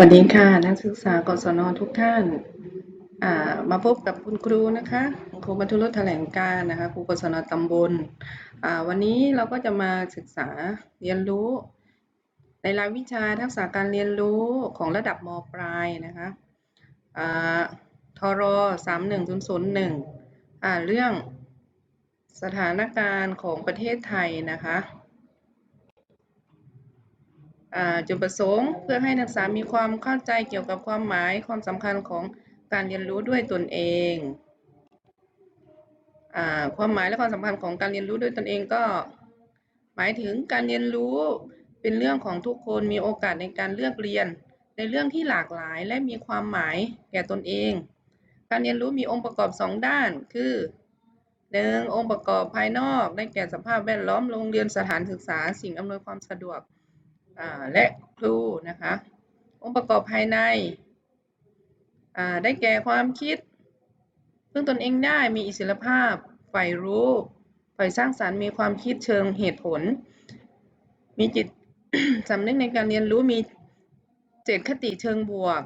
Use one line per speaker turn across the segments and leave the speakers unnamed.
วัสดีค่ะ นักศึกษากศนทุกท่าน มาพบกับคุณครูนะคะคุณครูบรรทุรถแถลงการ์นะคะครูกศนตำบลวันนี้เราก็จะมาศึกษาเรียนรู้ ในรายวิชาทักษะการเรียนรู้ของระดับมปลายนะคะทรสามหนึ่งศูนย์ศูนย์หนึ่งเรื่องสถานการณ์ของประเทศไทยนะคะ จุดประสงค์ เพื่อให้นักศึกษามีความเข้าใจเกี่ยวกับความหมายความสำคัญของการเรียนรู้ด้วยตนเองอความหมายและความสำคัญของการเรียนรู้ด้วยตนเองก็ หมายถึงการเรียนรู้เป็นเรื่องของทุกคนมีโอกาสในการเลือกเรียน ในเรื่องที่หลากหลายและมีความหมายแก่ตนเอง การเรียนรู้มีองค์ประกอบสองด้านคือหนึ่งองค์ประกอบภายนอก ได้แก่สภาพแวดล้อมโรงเรียนสถานศึกษา สิ่งอำนวยความสะดวก และครูนะคะ องค์ประกอบภายในได้แก่ความคิดซึ่งตนเองได้มีอิสรภาพใฝ่รู้ใฝ่สร้างสรรค์มีความคิดเชิงเหตุผล มีจิตสำนึกในการเรียนรู้มีเจตคติเชิงบวก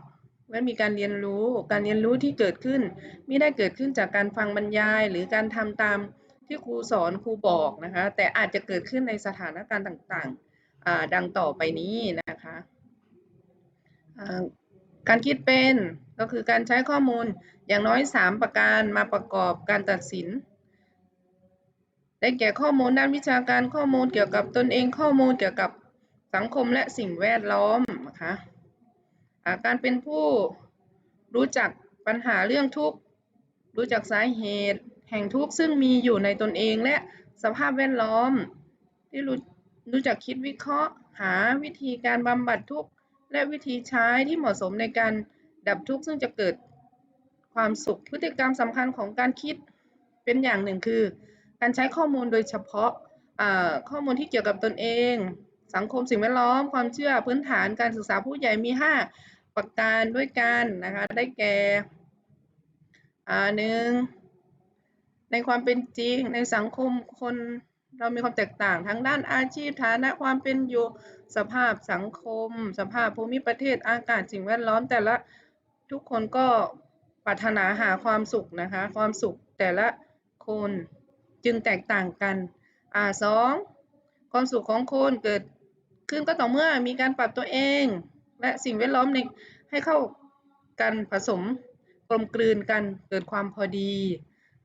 และมีการเรียนรู้การเรียนรู้ที่เกิดขึ้นไม่ได้เกิดขึ้นจากการฟังบรรยาย หรือการทำตามที่ครูสอนครูบอกนะคะแต่อาจจะเกิดขึ้นในสถานการณ์ต่างๆ ดังต่อไปนี้นะคะการคิดเป็นก็คือการใช้ข้อมูลอย่างน้อย 3 ประการมาประกอบการตัดสิน ได้แก่ข้อมูลด้านวิชาการข้อมูลเกี่ยวกับตนเองข้อมูลเกี่ยวกับสังคมและสิ่งแวดล้อมนะคะาการเป็นผู้รู้จักปัญหาเรื่องทุกข์รู้จักสาเหตุ แห่งทุกข์ซึ่งมีอยู่ในตนเองและสภาพแวดล้อมที่รู้ รู้จักคิดวิเคราะห์ หาวิธีการบำบัดทุกข์และวิธีใช้ที่เหมาะสมในการดับทุกข์ซึ่งจะเกิดความสุขพฤติกรรมสำคัญของการคิดเป็นอย่างหนึ่งคือ การใช้ข้อมูลโดยเฉพาะข้อมูลที่เกี่ยวกับตนเอง สังคมสิ่งแวดล้อม ความเชื่อพื้นฐานการศึกษาผู้ใหญ่มี 5 ประการด้วยกันนะคะได้แก่อ่าหนึ่งในความเป็นจริงในสังคมคน เรามีความแตกต่างทั้งด้านอาชีพฐานะความเป็นอยู่สภาพสังคม สภาพภูมิประเทศอากาศสิ่งแวดล้อม แต่ละทุกคนก็ปรารถนาหาความสุขนะคะ ความสุขแต่ละคนจึงแตกต่างกันอ่าสองความสุขของคนเกิดขึ้นก็ต่อเมื่อมีการปรับตัวเอง และสิ่งแวดล้อมในให้เข้ากันผสมกลมกลืนกันเกิดความพอดี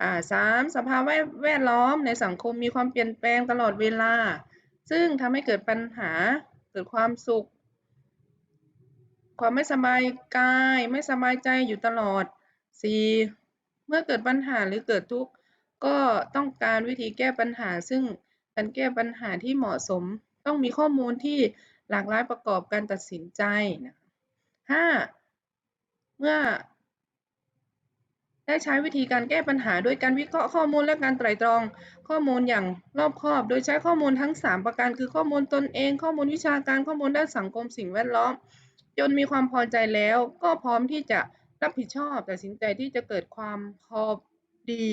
อ่าสามสภาวะแวดล้อมในสังคมมีความเปลี่ยนแปลงตลอดเวลา ซึ่งทำให้เกิดปัญหาเกิดความสุข ความไม่สบายกาย ไม่สบายใจอยู่ตลอด 4. เมื่อเกิดปัญหาหรือเกิดทุกข์ก็ต้องการวิธีแก้ปัญหา ซึ่งการแก้ปัญหาที่เหมาะสม ต้องมีข้อมูลที่หลากหลายประกอบการตัดสินใจนะ 5. เมื่อ ได้ใช้วิธีการแก้ปัญหาโดยการวิเคราะห์ข้อมูลและการไตร่ตรอง ข้อมูลอย่างรอบคอบ โดยใช้ข้อมูลทั้ง 3 ประการ คือข้อมูลตนเอง ข้อมูลวิชาการข้อมูลด้านสังคมสิ่งแวดล้อม จนมีความพอใจแล้ว ก็พร้อมที่จะรับผิดชอบตัดสินใจที่จะเกิดความพอดี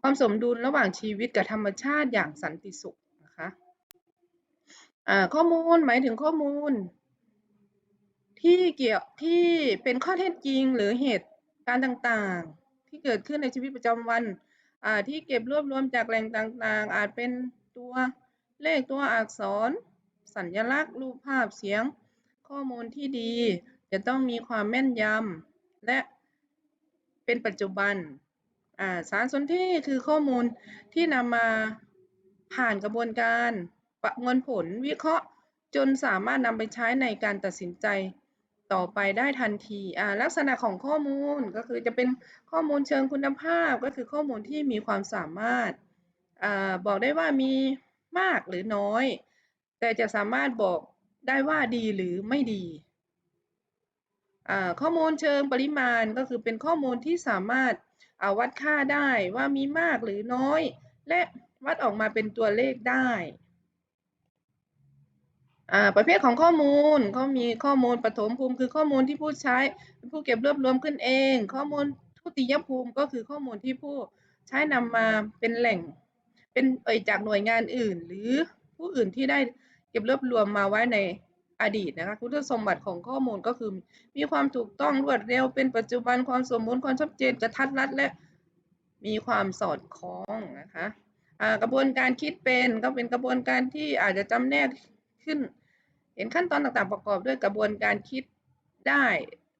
ความสมดุลระหว่างชีวิตกับธรรมชาติอย่างสันติสุขนะคะอ่าข้อมูลหมายถึงข้อมูล ที่เกี่ยวที่เป็นข้อเท็จจริงหรือเหตุการณ์ต่างๆ ที่เกิดขึ้นในชีวิตประจำวันที่เก็บรวบรวมจากแหล่งต่างๆ อาจเป็นตัวเลขตัวอักษร สัญลักษณ์รูปภาพเสียง ข้อมูลที่ดี จะต้องมีความแม่นยำและเป็นปัจจุบันาสารสนเทศคือข้อมูลที่นำมาผ่านกระบวนการประมวลผลวิเคราะห์ จนสามารถนำไปใช้ในการตัดสินใจ ต่อไปได้ทันทีลักษณะของข้อมูลก็คือจะเป็นข้อมูลเชิงคุณภาพ ก็คือข้อมูลที่มีความสามารถอบอกได้ว่ามีมากหรือน้อย แต่จะสามารถบอกได้ว่าดีหรือไม่ดี ข้อมูลเชิงปริมาณก็คือเป็นข้อมูลที่สามารถาวัดค่าได้ว่ามีมากหรือน้อย และวัดออกมาเป็นตัวเลขได้ ประเภทของข้อมูลเขามีข้อมูลปฐมภูมิคือข้อมูลที่ผู้ใช้ผู้เก็บรวบรวมขึ้นเอง ข้อมูลทุติยภูมิก็คือข้อมูลที่ผู้ใช้นำมาเป็นแหล่ง เป็นเอ่ยจากหน่วยงานอื่น หรือผู้อื่นที่ได้เก็บรวบรวมมาไว้ในอดีตนะคะคุณสมบัติของข้อมูลก็คือ มีความถูกต้องรวดเร็วเป็นปัจจุบันความสมบูรณ์ความชัดเจนกระทัดรัดและมีความสอดคล้องนะคะอ่ากระบวนการคิดเป็นก็เป็นกระบวนการที่อาจจะจำแนกขึ้น เห็นขั้นตอนต่างๆ ประกอบด้วยกระบวนการคิดได้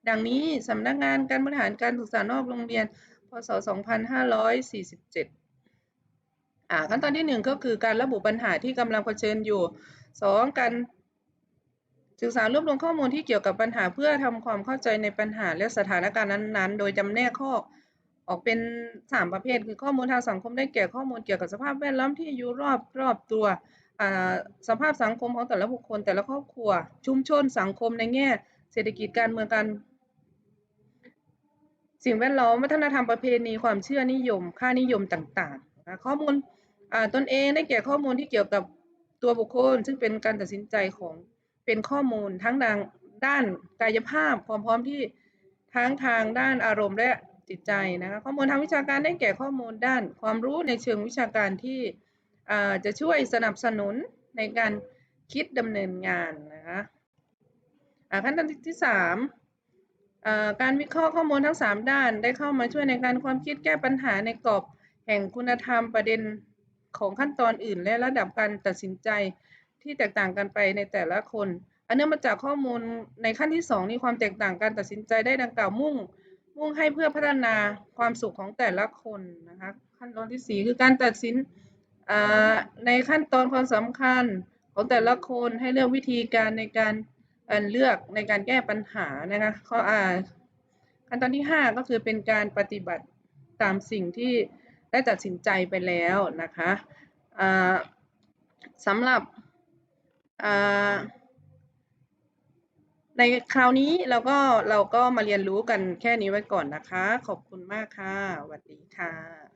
ดังนี้สำนักงานการบริหารการศึกษานอกโรงเรียน พศ 2547อ่าขั้นตอนที่หนึ่งก็คือการระบุปัญหาที่กำลังเผชิญอยู่สองการศึกษารวบรวมข้อมูลที่เกี่ยวกับปัญหาเพื่อทำความเข้าใจในปัญหาและสถานการณ์นั้นๆ โดยจำแนกข้อออกเป็นสามประเภท คือข้อมูลทางสังคมได้แก่ข้อมูลเกี่ยวกับสภาพแวดล้อมที่อยู่รอบรอบตัว สภาพสังคมของแต่ละบุคคล แต่ละครอบครัว ชุมชนสังคมในแง่ เศรษฐกิจการเมืองการสิ่งแวดล้อมวัฒนธรรมประเพณีความเชื่อนิยม ค่านิยมต่างๆนะข้อมูลตนเองได้แก่ข้อมูลที่เกี่ยวกับตัวบุคคล ซึ่งเป็นการตัดสินใจของเป็นข้อมูลทั้งทางด้านกายภาพความพร้อมที่ทั้งทางด้านอารมณ์และจิตใจนะคะข้อมูลทางวิชาการได้แก่ข้อมูลด้าน ความรู้ในเชิงวิชาการที่ จะช่วยสนับสนุนในการคิดดำเนินงานนะคะขั้นตอนที่สามการวิเคราะห์ข้อมูลทั้ง 3 ด้านได้เข้ามาช่วยในการความคิดแก้ปัญหาในกรอบแห่งคุณธรรมประเด็นของขั้นตอนอื่น และระดับการตัดสินใจที่แตกต่างกันไปในแต่ละคน อันเนื่องมาจากข้อมูลในขั้นที่ 2 นี่ความแตกต่างการตัดสินใจได้ดังกล่าวมุ่ง มุ่งให้เพื่อพัฒนาความสุขของแต่ละคนนะคะขั้นตอนที่ 4 คือการตัดสิน ในขั้นตอนความสำคัญของแต่ละคนให้เลือกวิธีการในการเลือกในการแก้ปัญหานะคะข้ออ่าขั้นตอนที่ 5 ก็คือเป็นการปฏิบัติตามสิ่งที่ได้ตัดสินใจไปแล้วนะคะอ่าสำหรับอ่าในคราวนี้เราก็เราก็มาเรียนรู้กันแค่นี้ไว้ก่อนนะคะ ขอบคุณมากค่ะสวัสดีค่ะ